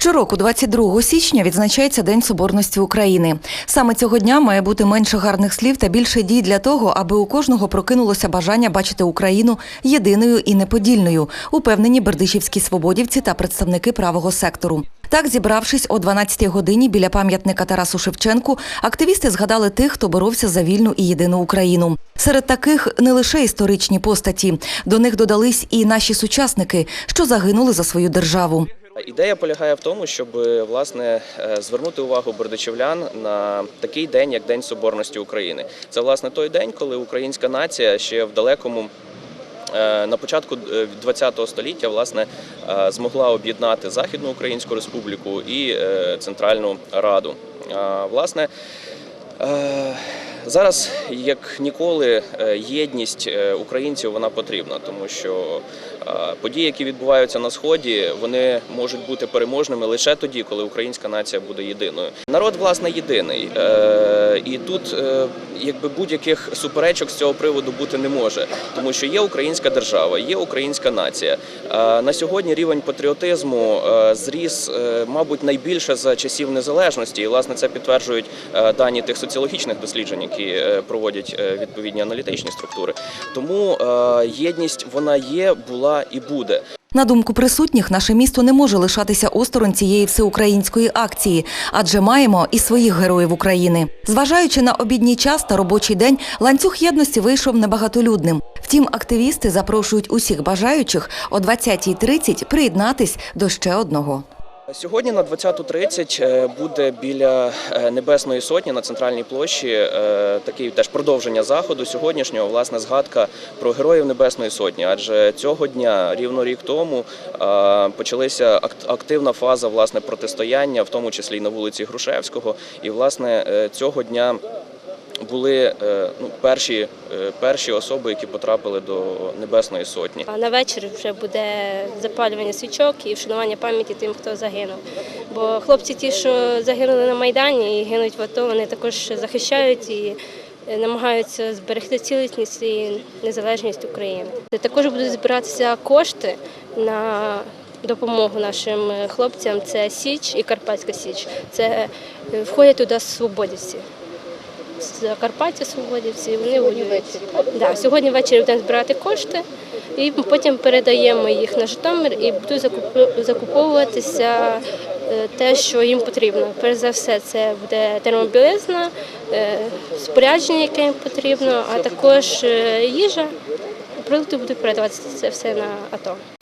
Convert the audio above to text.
Щороку, 22 січня, відзначається День Соборності України. Саме цього дня має бути менше гарних слів та більше дій для того, аби у кожного прокинулося бажання бачити Україну єдиною і неподільною, упевнені бердичівські свободівці та представники правого сектору. Так, зібравшись о 12-й годині біля пам'ятника Тарасу Шевченку, активісти згадали тих, хто боровся за вільну і єдину Україну. Серед таких не лише історичні постаті, до них додались і наші сучасники, що загинули за свою державу. Ідея полягає в тому, щоб власне е, звернути увагу бердичівлян на такий день, як День Соборності України. Це власне той день, коли українська нація ще в далекому. е, На початку ХХ століття власне е, змогла об'єднати Західну Українську Республіку і е, Центральну Раду. Власне, е, зараз як ніколи е, єдність е, українців вона потрібна, тому що е, події, які відбуваються на сході, вони можуть бути переможними лише тоді, коли українська нація буде єдиною. Народ власне єдиний, і тут якби будь-яких суперечок з цього приводу бути не може, тому що є українська держава, є українська нація. На сьогодні рівень патріотизму зріс, мабуть, найбільше за часів незалежності, і власне це підтверджують дані тих соціологічних досліджень, які е, проводять е, відповідні аналітичні структури. Тому е, єдність вона є, була і буде. На думку присутніх, наше місто не може лишатися осторонь цієї всеукраїнської акції, адже маємо і своїх героїв України. Зважаючи на обідній час та робочий день, ланцюг єдності вийшов небагатолюдним. Втім, активісти запрошують усіх бажаючих о 20.30 приєднатись до ще одного. Сьогодні на 20.30 е, буде біля е, Небесної Сотні на центральній площі е, такий теж продовження заходу сьогоднішнього, власне, згадка про героїв Небесної Сотні. Адже цього дня, рівно рік тому, почалася ак- активна фаза власне протистояння, в тому числі й на вулиці Грушевського. І власне цього дня були е, ну, перші, е, перші особи, які потрапили до Небесної Сотні. А на вечір вже буде запалювання свічок і вшанування пам'яті тим, хто загинув. Бо хлопці, ті, що загинули на Майдані і гинуть в АТО, вони також захищають і е, намагаються зберегти цілісність і незалежність України. Також будуть збиратися кошти на допомогу нашим хлопцям. Це Січ і Карпатська Січ. Це входять туди свободівці. Закарпаття свободівці, вони воюють. Да, сьогодні ввечері будемо збирати кошти і потім передаємо їх на Житомир і будуть закуповуватися е, те, що їм потрібно. Перш за все, це буде термобілизна, е, спорядження, яке їм потрібно, а також е, їжа. Продукти будуть передаватися це все на АТО.